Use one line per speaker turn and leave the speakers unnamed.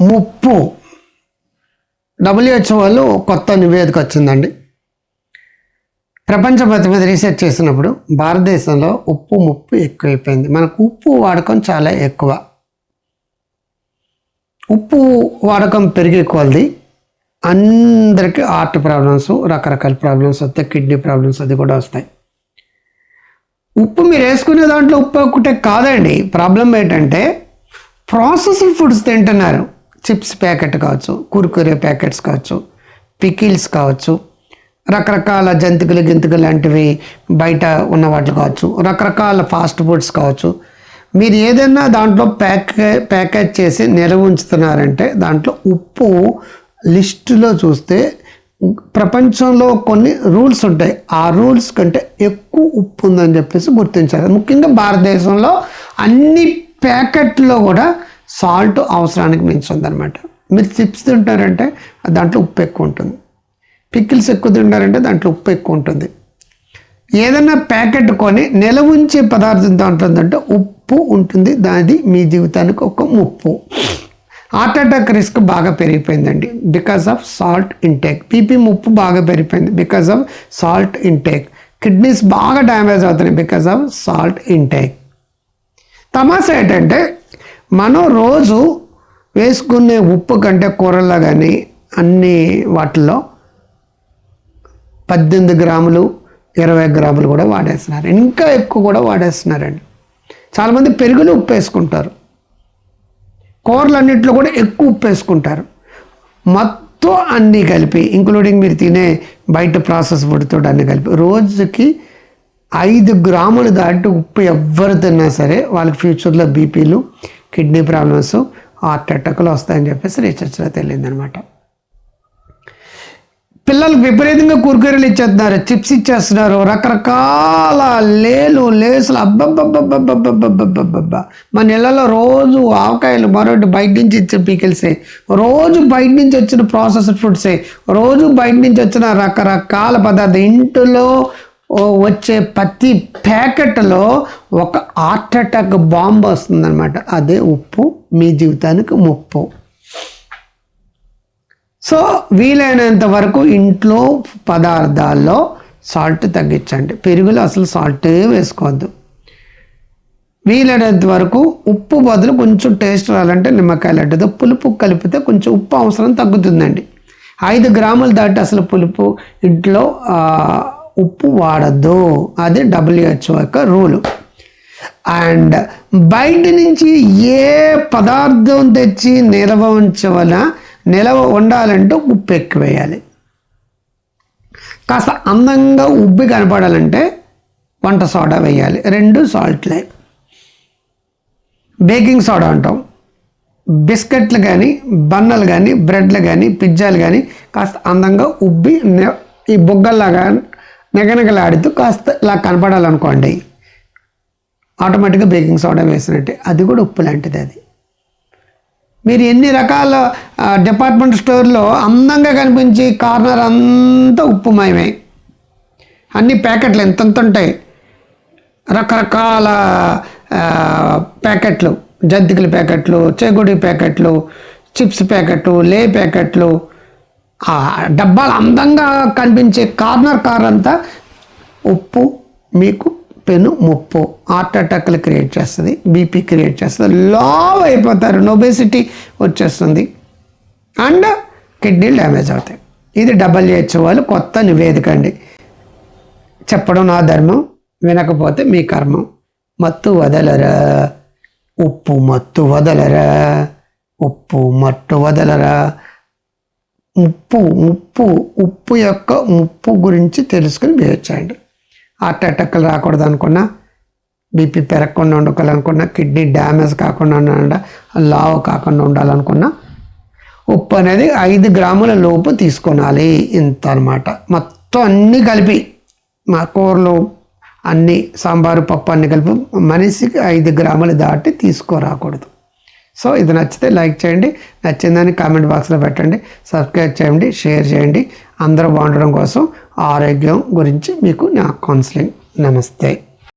ముప్పు. డబ్ల్యూహెచ్ఓ వాళ్ళు కొత్త నివేదిక వచ్చిందండి. ప్రపంచ పతి మీద రీసెర్చ్ చేసినప్పుడు భారతదేశంలో ఉప్పు ముప్పు ఎక్కువైపోయింది. మనకు ఉప్పు వాడకం చాలా ఎక్కువ. ఉప్పు వాడకం పెరిగే కొలది అందరికీ హార్ట్ ప్రాబ్లమ్స్ రకరకాల ప్రాబ్లమ్స్ వస్తాయి కిడ్నీ ప్రాబ్లమ్స్ అది కూడా వస్తాయి. ఉప్పు మీరు వేసుకునే దాంట్లో ఉప్పు ఒకటే కాదండి. ప్రాబ్లం ఏంటంటే ప్రాసెస్డ్ ఫుడ్స్ తింటున్నారు. చిప్స్ ప్యాకెట్ కావచ్చు కుర్కురే ప్యాకెట్స్ కావచ్చు పికిల్స్ కావచ్చు రకరకాల జంతికలు గింతికలు లాంటివి బయట ఉన్న వాటి కావచ్చు రకరకాల ఫాస్ట్ ఫుడ్స్ కావచ్చు. మీరు ఏదైనా దాంట్లో ప్యాకే ప్యాకేజ్ చేసి నిల్వ ఉంచుతున్నారంటే దాంట్లో ఉప్పు లిస్టులో చూస్తే ప్రపంచంలో కొన్ని రూల్స్ ఉంటాయి. ఆ రూల్స్ కంటే ఎక్కువ ఉప్పు ఉందని చెప్పేసి గుర్తించారు. ముఖ్యంగా భారతదేశంలో అన్ని ప్యాకెట్లో కూడా సాల్ట్ అవసరానికి మించి ఉందన్నమాట మీరు చిప్స్ తింటారంటే దాంట్లో ఉప్పు ఎక్కువ ఉంటుంది. పికిల్స్ ఎక్కువ తింటారంటే దాంట్లో ఉప్పు ఎక్కువ ఉంటుంది. ఏదైనా ప్యాకెట్ కొని నిలవ ఉంచే పదార్థం దాంట్లో ఉందంటే ఉప్పు ఉంటుంది. దాది మీ జీవితానికి ఒక ముప్పు. హార్ట్ అటాక్ రిస్క్ బాగా పెరిగిపోయిందండి. Because of salt intake. BP ముప్పు బాగా పెరిగిపోయింది. Because of salt intake. Kidneys బాగా డ్యామేజ్ అవుతున్నాయి బికాస్ ఆఫ్ సాల్ట్ ఇంటేక్. తమాషా ఏంటంటే మనం రోజు వేసుకునే ఉప్పు కంటే కూరల్లో కానీ అన్ని వాటిల్లో పద్దెనిమిది గ్రాములు ఇరవై గ్రాములు కూడా వాడేస్తున్నారు. ఇంకా ఎక్కువ కూడా వాడేస్తున్నారండి. చాలామంది పెరుగులు ఉప్పు వేసుకుంటారు. కూరలన్నింటిలో కూడా ఎక్కువ ఉప్పు వేసుకుంటారు. మొత్తం అన్నీ కలిపి ఇంక్లూడింగ్ మీరు తినే బయట ప్రాసెస్ ఫుడ్తో అన్నీ కలిపి రోజుకి ఐదు గ్రాములు దాటి ఉప్పు ఎవ్వరు తిన్నా సరే వాళ్ళకి ఫ్యూచర్లో బీపీలు కిడ్నీ ప్రాబ్లమ్స్ హార్ట్ అటాక్లు వస్తాయని చెప్పేసి రీసెర్చ్లో తెలియదనమాట పిల్లలకు విపరీతంగా కూరకూరలు ఇచ్చేస్తున్నారు చిప్స్ ఇచ్చేస్తున్నారు రకరకాల లేలు లేసులు అబ్బబ్బబ్బబ్బబ్బబ్బబ్బబ్బబ్బబ్బ మన ఇళ్ళలో రోజు ఆవకాయలు మరొకటి బయట నుంచి ఇచ్చే పీకిల్సే. రోజు బయట నుంచి వచ్చిన ప్రాసెస్డ్ ఫుడ్సే రోజు బయట నుంచి వచ్చిన రకరకాల పదార్థం ఇంటిలో వచ్చే ప్రతి ప్యాకెట్లో ఒక హార్ట్ అటాక్ బాంబు వస్తుందన్నమాట. అదే ఉప్పు మీ జీవితానికి ముప్పు. సో వీలైనంత వరకు ఇంట్లో పదార్థాల్లో సాల్ట్ తగ్గించండి. పెరుగులో అసలు సాల్టే వేసుకోవద్దు. వీలైనంత వరకు ఉప్పు బదులు కొంచెం టేస్ట్ రావాలంటే నిమ్మకాయ లడ్డుతో పులుపు కలిపితే కొంచెం ఉప్పు అవసరం తగ్గుతుందండి. ఐదు గ్రాములు దాటి అసలు పులుపు ఇంట్లో ఉప్పు వాడద్దు. అది డబ్ల్యూహెచ్ఓ యొక్క రూలు. అండ్ బయట నుంచి ఏ పదార్థం తెచ్చి నిల్వ ఉంచవల నిలవ ఉండాలంటే ఉప్పు ఎక్కువ వేయాలి కాస్త అందంగా ఉబ్బి కనపడాలంటే వంట సోడా వేయాలి. రెండు సాల్ట్లే బేకింగ్ సోడా అంటాం. బిస్కెట్లు కానీ బన్నలు కానీ బ్రెడ్లు కానీ పిజ్జాలు కానీ కాస్త అందంగా ఉబ్బి ఈ బొగ్గల్లాగా నగనగలాడుతూ కాస్త ఇలా కనపడాలనుకోండి ఆటోమేటిక్గా బేకింగ్ సోడా వేసినట్టే. అది కూడా ఉప్పు లాంటిది అది. మీరు ఎన్ని రకాల డిపార్ట్మెంట్ స్టోర్లో అందంగా కనిపించి కార్నర్ అంతా ఉప్పుమయమే. అన్ని ప్యాకెట్లు ఎంతంత ఉంటాయి? రకరకాల ప్యాకెట్లు. జంతికల ప్యాకెట్లు చెగుడి ప్యాకెట్లు చిప్స్ ప్యాకెట్లు లే ప్యాకెట్లు డబ్బాలు అందంగా కనిపించే కార్నర్ కార్ అంతా ఉప్పు మీకు పెను ముప్పు. హార్ట్ అటాక్లు క్రియేట్ చేస్తుంది బీపీ క్రియేట్ చేస్తుంది లావ్ అయిపోతారు నొబెసిటీ వచ్చేస్తుంది. అండ్ కిడ్నీలు డ్యామేజ్ అవుతాయి. ఇది డబ్ల్యూహెచ్ఓ వాళ్ళు కొత్త నివేదిక అండి. చెప్పడం నా ధర్మం వినకపోతే మీ కర్మం. మత్తు వదలరా. ఉప్పు మత్తు వదలరా. ఉప్పు మట్టు వదలరా. ముప్పు ముప్పు ఉప్పు యొక్క ముప్పు గురించి తెలుసుకుని వేయొచ్చండి హార్ట్ అటాక్లు రాకూడదు అనుకున్నా బీపీ పెరగకుండా ఉండాలనుకున్నా కిడ్నీ డ్యామేజ్ కాకుండా ఉండాలంట లావ్ కాకుండా ఉండాలనుకున్నా ఉప్పు అనేది ఐదు గ్రాముల లోపు తీసుకోనాలి. ఇంత అనమాట మొత్తం అన్నీ కలిపి మా కూరలు అన్నీ సాంబారు పప్పు అన్నీ కలిపి మనిషికి ఐదు గ్రాములు దాటి తీసుకురాకూడదు. సో ఇది నచ్చితే లైక్ చేయండి నచ్చిందని కామెంట్ బాక్స్లో పెట్టండి సబ్స్క్రైబ్ చేయండి షేర్ చేయండి. అందరూ బాగుండడం కోసం ఆరోగ్యం గురించి మీకు నా కౌన్సిలింగ్ నమస్తే.